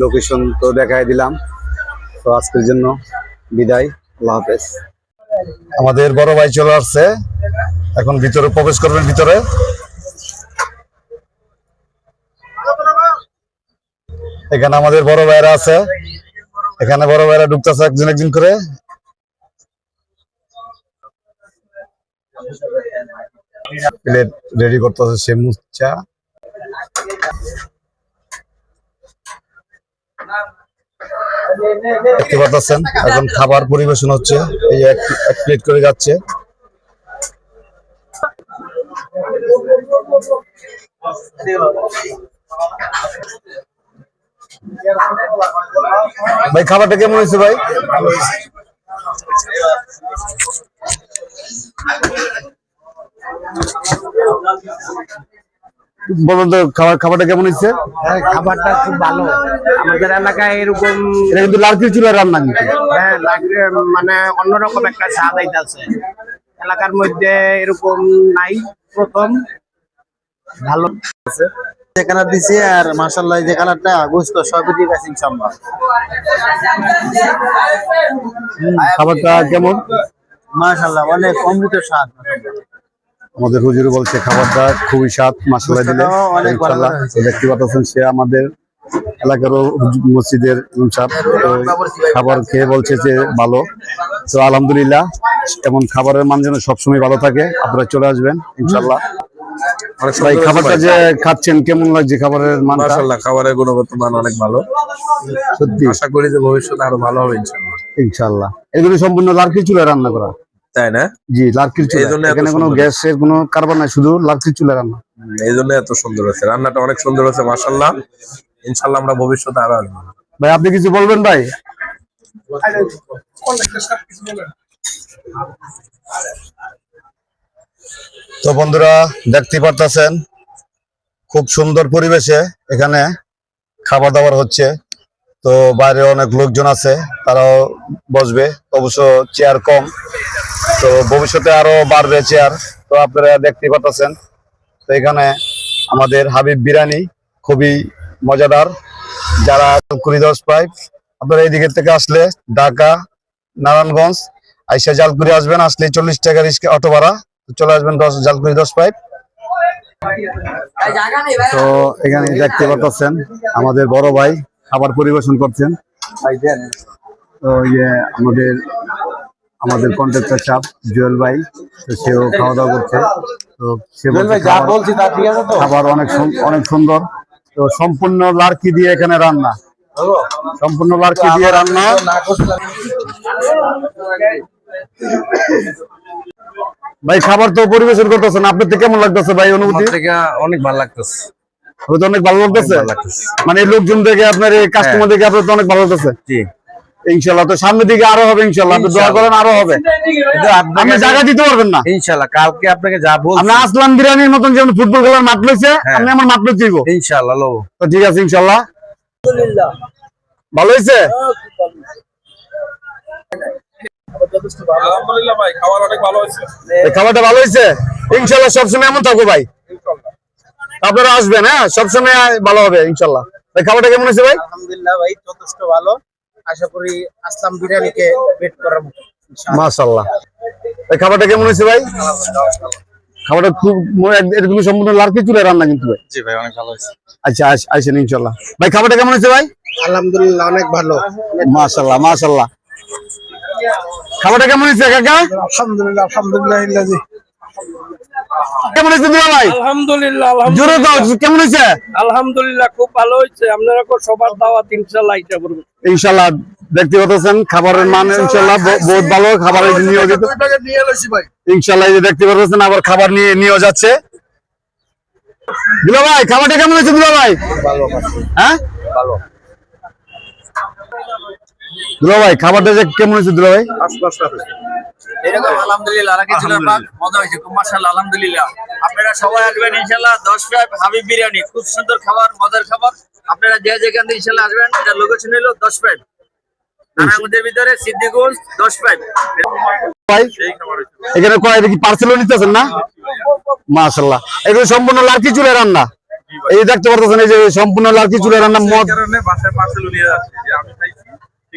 Location তো দেখাই দিলাম। তো আজকের জন্য বিদায়, আল্লাহ হাফেজ। আমাদের বড় ভাই চলে আসছে। এখন ভিতরে প্রবেশ করবেন ভিতরে। এখানে আমাদের বড় ভাইরা আছে। এখানে বড় ভাইরা ঢুকতেছে একজন একজন করে। প্লেট রেডি করতেছে সে মুচ্ছা দেখতে পাচ্ছেন এখন খাবার পরিবেশন হচ্ছে, এই এক প্লেট করে যাচ্ছে। ভাই, খাবারটা কেমন হয়েছে ভাই? বলুন তো খাবার খাবারটা কেমন হয়েছে? হ্যাঁ, খাবারটা খুব ভালো। আমাদের এলাকায় এরকম এটা কিন্তু লালকির চুলার রান্না কিন্তু। হ্যাঁ, লাগে মানে অন্যরকম একটা স্বাদ আইতাছে। এলাকার মধ্যে এরকম নাই প্রথম। ভালো যে কালার দিছি আর মাশাআল্লাহ যে কালারটা গোস্ত সবই ঠিক আছে ইনশাআল্লাহ। খাবারটা কেমন? মাশাআল্লাহ অনেক অমৃত স্বাদ। আমাদের হুজুর বলছে খাবারটা খুবই স্বাদ মাসালা দিলে। দেখতে পাচ্ছেন সে আমাদের এলাকারও মসজিদের খাবার খেয়ে বলছে যে ভালো। তো আলহামদুলিল্লাহ এমন খাবারের মান যেন সবসময় ভালো থাকে আপনারা চলে আসবেন ইনশাল্লাহ ভাই খাবারটা যে খাচ্ছেন কেমন লাগছে খাবারের মান মাশাআল্লাহ খাবারের গুণগত মান অনেক ভালো। সত্যি। আশা করি যে ভবিষ্যতে আরও ভালো হবে ইনশাআল্লাহ। ইনশাল্লাহ এগুলো সম্পূর্ণ লার্কির চুলায় রান্না করা। তাই না? জি লার্কির চুলা। এই জন্য এত এখানে কোনো। গ্যাসের কোনো কারবার নাই শুধু লার্কির চুলা রান্না। এই জন্য এত সুন্দর হয়েছে। রান্নাটা অনেক সুন্দর হয়েছে মাশাআল্লাহ। ইনশাআল্লাহ আমরা ভবিষ্যতে আরও আসব। ভাই আপনি কিছু বলবেন ভাই? তো বন্ধুরা দেখতে পারতেছেন খুব সুন্দর পরিবেশে এখানে খাবার দাবার হচ্ছে। তো বাইরে অনেক লোকজন আছে তারাও বসবে। অবশ্য চেয়ার কম। তো ভবিষ্যতে আরও বাড়বে চেয়ার তো আপনারা দেখতে পাচ্ছেন তো এখানে আমাদের হাবিব বিরিয়ানি খুবই মজাদার। যারা দশ পাইপ আপনারা এই দিকের থেকে আসলে ঢাকা, নারায়ণগঞ্জ, আইসা জালকুড়ি আসবেন আসলে চল্লিশ টাকা রিক্সা অটো ভাড়া। চলে আসবেন দশ, জালকুড়ি দশ পাইপ তো এখানে দেখতে পাচ্ছেন আমাদের বড় ভাই, খাবার পরিবেশন করছেন। তো ইয়ে আমাদের আমাদের কন্ট্রাক্টর চাপ জুয়েল ভাই তো সেও খাওয়া দাওয়া করছে। তো সে খাবার- অনেক অনেক সুন্দর। তো সম্পূর্ণ লার্কি দিয়ে এখানে রান্না। সম্পূর্ণ লার্কি দিয়ে রান্না। ভাই খাবার তো পরিবেশন করতেছেন। আপনার থেকে কেমন লাগতেছে ভাই অনুভূতি? অনেক ভালো লাগতেছে। অনেক ভালো লাগতেছে? মানে লোকজন দেখে আপনার এই কাস্টমার দেখে আপনার তো অনেক ভালো লাগতেছে। জি। ইনশাল্লাহ তো সামনের দিকে আরও হবে ইনশাল্লাহ আপনি দোয়া করেন আরও হবে। আপনি জায়গা দিতে পারবেন না। ইনশাআল্লাহ কালকে আপনাকে যা বল আসলাম বিরিয়ানির মতন যেমন ফুটবল খেলার মাঠ লইছে আপনি আমার মাঠ ইনশাআল্লাহ লব। তো ঠিক আছে ইনশাল্লাহ ভালো হয়েছে? আলহামদুলিল্লাহ ভাই খাবার অনেক ভালো হয়েছে। খাবারটা ভালো হয়েছে? ইনশাল্লাহ সবসময় এমন থাকব ভাই। আপনারা আসবেন হ্যাঁ? সবসময় ভালো হবে ইনশাল্লাহ খাবারটা কেমন হয়েছে ভাই? আলহামদুলিল্লাহ ভাই যথেষ্ট ভালো। আশা করি আসলাম বিরিয়ানিকে বেট করার মতো মাশাল্লাহ এই খাবারটা কেমন হয়েছে ভাই? খাবারটা খুব এরকম সম্পূর্ণ লার্কি চুলে রান্না কিন্তু ভাই। জি ভাই অনেক ভালো হয়েছে। আচ্ছা আস- আসেন ইনশাল্লাহ ভাই খাবারটা কেমন হয়েছে ভাই? আলহামদুলিল্লাহ অনেক ভালো। মাশাল্লাহ মাশাল্লাহ খাবারটা কেমন হয়েছে কাকা? আলহামদুলিল্লাহ আলহামদুলিল্লাহ কেমন হয়েছে দুলা ভাই? আলহামদুলিল্লাহ জোরে দাও কেমন হয়েছে? আলহামদুলিল্লাহ খুব ভালো হয়েছে। আপনারা কো সবার দাওয়াত ইনশাল্লাহ এটা করব। ইনশাল্লাহ দেখতে পাচ্ছেন খাবারের মান ইনশাল্লাহ ব- বহুত ভালো খাবারের নিয়োজিত। ইনশাল্লাহ এই যে দেখতে পাচ্ছেন আবার খাবার নিয়ে নিয়ে যাচ্ছে। দুলা ভাই খাবারটা কেমন হয়েছে দুলা ভাই? হ্যাঁ? দুলা ভাই খাবারটা যে কেমন হয়েছে দুলা ভাই? এরকম আলহামদুলিল্লাহ। আল্লাহ কিছু মজা হয়েছে খুব আলহামদুলিল্লাহ। আপনারা সবাই আসবেন ইনশাআল্লাহ 10 পাইপ হাবিব বিরিয়ানি খুব সুন্দর খাবার মজার খাবার। আপনারা যে যেখান থেকে ইনশাআল্লাহ আসবেন এটা লোকেশন হলো 10 পাইপ আমাদের ভিতরে সিদ্দিকুল 10 পাইপ এখানে কয় এটা কি পার্সেলও নিতেছেন না? মাশাল্লাহ এগুলো সম্পূর্ণ লার্কি চুলে রান্না? এই দেখতে পারতেছেন এই যে সম্পূর্ণ লার্কি চুলের রান্না মদ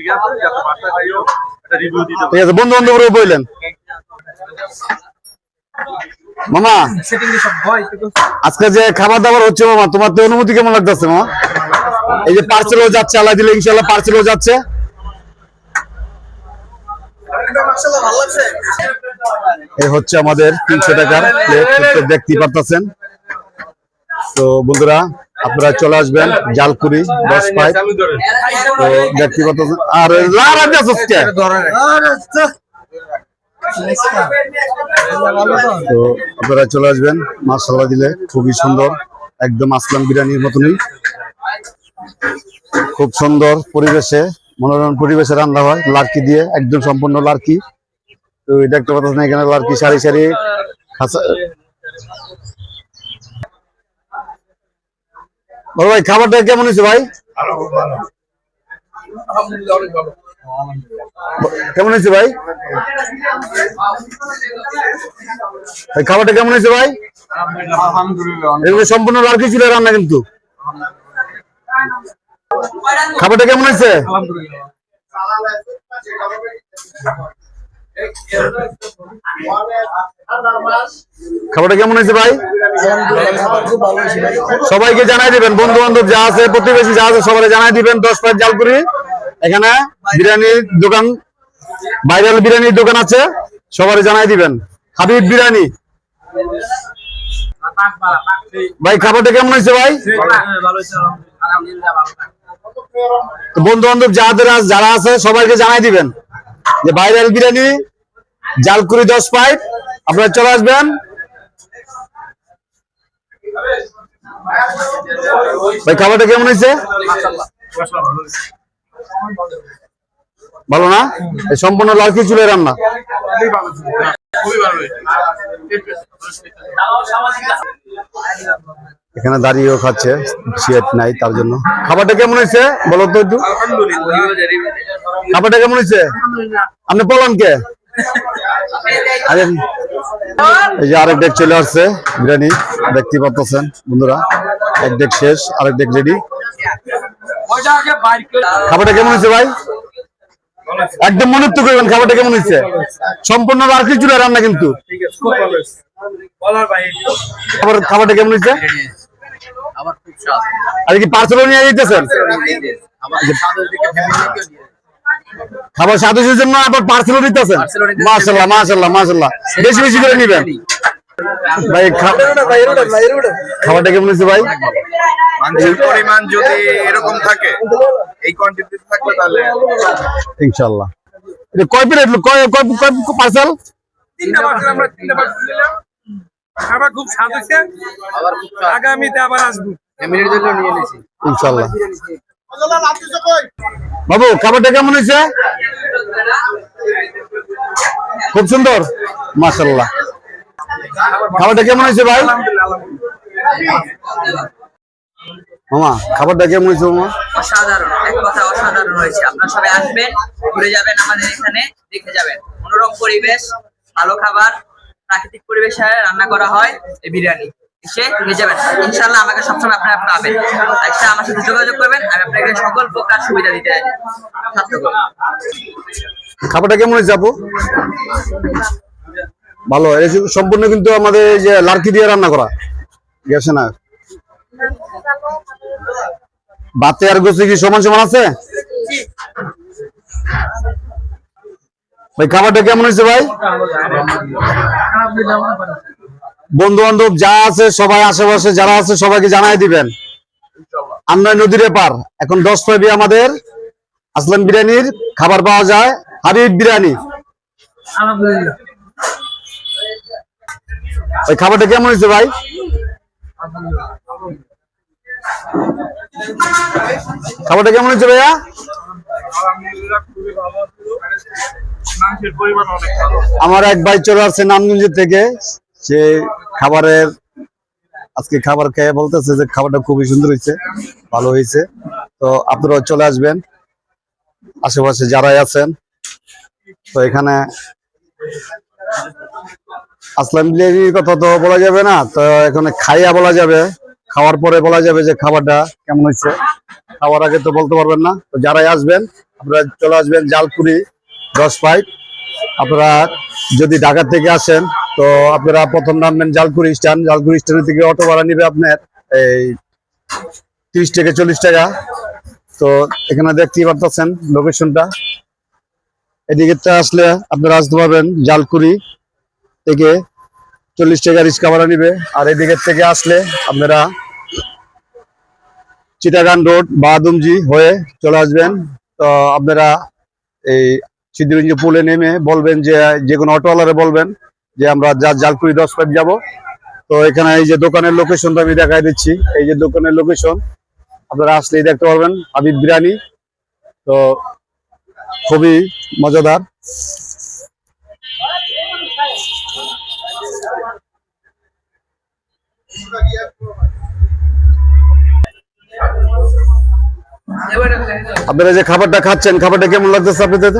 ঠিক আছে? যাতে একটা রিভিউ দিতে ঠিক আছে বন্ধু বান্ধব বললেন। মামা, আজকে যে খাবার দাবার হচ্ছে মামা, তোমার তো অনুমতি কেমন লাগতেছে, মামা? এই যে পার্সেলও যাচ্ছে, আল্লাহ দিলে ইনশাল্লাহ পার্সেলও যাচ্ছে। এই হচ্ছে আমাদের তিনশো টাকার প্লেট দেখতে পারতেছেন। তো বন্ধুরা আপনারা চলে আসবেন জালকুড়ি, দশ পাইপ। চালু করে তো দেখতে পারতেছেন আর? তো আপনারা চলে আসবেন মাসাল্লাহ দিলে খুবই সুন্দর, একদম আসলাম বিরিয়ানির মতনই। খুব সুন্দর পরিবেশে, মনোরম পরিবেশে রান্না হয়, লার্কি দিয়ে, একদম সম্পূর্ণ লার্কি। তো এটা একটা কথা এখানে লার্কি, সারি সারি খাসা বড় ভাই খাবারটা কেমন হয়েছে ভাই? কেমন হয়েছে ভাই? ভাই খাবারটা কেমন হয়েছে ভাই? এগুলো সম্পূর্ণ লার্কি ছিল রান্না কিন্তু? খাবারটা কেমন হয়েছে? খাবারটা কেমন হয়েছে ভাই? সবাইকে জানাই দিবেন বন্ধু বান্ধব যা আছে, প্রতিবেশী যা আছে সবাই জানাই দিবেন। দশ প্লেট জালপুরি এখানে বিরিয়ানির দোকান, ভাইরাল বিরিয়ানির দোকান আছে, সবাই জানাই দিবেন। হাবিব বিরিয়ানি। ভাই, খাবারটা কেমন হয়েছে ভাই? বন্ধু বান্ধব যাদের যারা আছে, সবাইকে জানাই দিবেন। যে ভাইরাল বিরিয়ানি জালকুড়ি দশ পাইপ, আপনারা চলে আসবেন। ভাই, খাবারটা কেমন হয়েছে? ভালো না? সম্পূর্ণ লালকি চুলের রান্না। এখানে দাঁড়িয়েও খাচ্ছে সিট নাই তার জন্য। খাবারটা কেমন হয়েছে বলো তো একটু? খাবারটা কেমন হয়েছে? আপনি বলেন কে? এই যে আরেক ডেক চলে আসছে, বিরিয়ানি, দেখতে পাচ্ছেন বন্ধুরা। এক ডেক শেষ, আরেক ডেক রেডি খাবারটা কেমন হয়েছে ভাই? একদম মনোত্ব করবেন খাবারটা কেমন হয়েছে? সম্পূর্ণ লার্কি চুলে রান্না কিন্তু। খাবারটা কেমন হয়েছে? আর কি পার্সেলও নিয়ে যেতেছেন খাবার স্বাদের জন্য আবার পার্সেলও দিতেছেন। মাশাল্লাহ মাশাল্লাহ মাশাল্লাহ। বেশি বেশি করে নিবেন। ভাই খাবারটা কেমন হয়েছে ভাই? মাংসের পরিমাণ যদি এরকম থাকে এই কোয়ান্টিটি থাকলে তাহলে ইনশাল্লাহ এটা কয় প্লেট কয় কয় কয় পার্সেল তিনটা বাক্স আমরা তিনটা বাক্স নিলাম। খাবার খুব স্বাদ হয়েছে। আবার আগামীতে আবার আসব। ফ্যামিলির জন্য নিয়ে নিয়েছি ইনশাল্লাহ বাবু খাবারটা কেমন হয়েছে? খুব সুন্দর। মাশাল্লাহ খাবারটা কেমন হয়েছে ভাই? মামা খাবারটা কেমন হয়েছে মামা? অসাধারণ এক কথা অসাধারণ হয়েছে। আপনারা সবাই আসবেন ঘুরে যাবেন আমাদের এখানে দেখে যাবেন। মনোরম পরিবেশ ভালো খাবার প্রাকৃতিক পরিবেশে রান্না করা হয় এই বিরিয়ানি। এসে নিয়ে যাবেন। ইনশাল্লাহ আমাকে সবসময় আপনারা পাবেন। একটা আমার সাথে যোগাযোগ করবেন আমি আপনাকে সকল প্রকার সুবিধা দিতে খাবারটা কেমন হয়েছে আপু? ভালো সম্পূর্ণ কিন্তু আমাদের যে লার্কি দিয়ে রান্না করা। গেছে না? বাতে আর গোসে কি সমান সমান আছে? ভাই, খাবারটা কেমন হয়েছে ভাই? বন্ধু বান্ধব যা আছে, সবাই আশেপাশে যারা আছে, সবাইকে জানাই দিবেন। আমরা নদীর পার এখন দশ পাইবি আমাদের। আসলাম বিরিয়ানির, খাবার পাওয়া যায়। হাবিব বিরিয়ানি। ওই খাবারটা কেমন হয়েছে ভাই? খাবারটা কেমন হয়েছে ভাইয়া? আমার এক ভাই চলে আসছে নামগঞ্জ থেকে। সে খাবারের আজকে খাবার খেয়ে বলতেছে যে খাবারটা খুবই সুন্দর হয়েছে, ভালো হয়েছে। তো আপনারাও চলে আসবেন। আশেপাশে যারাই আছেন, তো এখানে আসলাম বিরিয়ানির কথা তো বলা যাবে না, তো এখানে খাইয়া বলা যাবে। খাওয়ার পরে বলা যাবে যে খাবারটা কেমন হয়েছে। খাওয়ার আগে তো বলতে পারবেন না। তো যারাই আসবেন, আপনারা চলে আসবেন জালপুরি দশ পাইপ আপনারা যদি ঢাকা থেকে আসেন, তো আপনারা প্রথম নামবেন জালকুড়ি স্ট্যান্ড। জালকুড়ি স্ট্যান্ড থেকে অটো ভাড়া নিবে আপনার এই তিরিশ থেকে চল্লিশ টাকা। তো এখানে দেখতেই পারতেছেন লোকেশনটা এদিকে আসলে আপনারা আসতে পারবেন জালকুড়ি থেকে চল্লিশ টাকা রিক্সা ভাড়া নিবে। আর এদিকের থেকে আসলে আপনারা চিটাগান রোড বাহাদুমজি হয়ে চলে আসবেন। তো আপনারা এই সিদ্ধিরঞ্জ পুলে নেমে বলবেন যে যে কোনো অটোওয়ালারে বলবেন যে, আমরা যা জালকুড়ি দশ পাইপ যাব। তো এখানে এই যে দোকানের লোকেশনটা আমি দেখাই দিচ্ছি। এই যে দোকানের লোকেশন আপনারা আসলেই দেখতে পারবেন। হাবিব বিরিয়ানি। তো খুবই মজাদার। আপনারা যে খাবারটা খাচ্ছেন, খাবারটা কেমন লাগতেছে আপনাদের?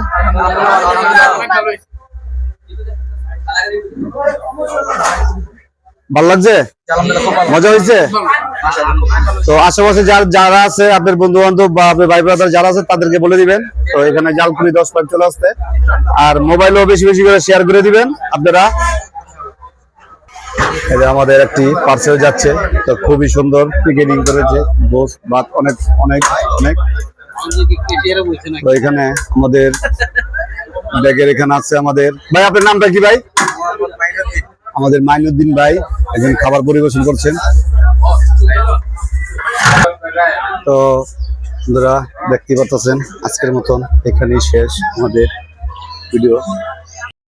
ভালো লাগছে? মজা হয়েছে? তো আশেপাশে যার যারা আছে, আপনার বন্ধু বান্ধব বা আপনার ভাই ব্রাদার যারা আছে, তাদেরকে বলে দিবেন। তো এখানে জাল জালকুড়ি দশ পাইপ চলে আসতে আর মোবাইলও বেশি বেশি করে শেয়ার করে দিবেন। আপনারা যে আমাদের একটি পার্সেল যাচ্ছে, তো খুবই সুন্দর প্যাকেজিং করেছে, গোস, ভাত, অনেক অনেক অনেক। তো এখানে আমাদের ব্যাগের এখানে আছে আমাদের। ভাই, আপনার নামটা কি ভাই? আমাদের মাইনুদ্দিন ভাই, একজন খাবার পরিবেশন করছেন। তো বন্ধুরা দেখতে পাচ্ছেন আজকের মতন এখানেই শেষ আমাদের ভিডিও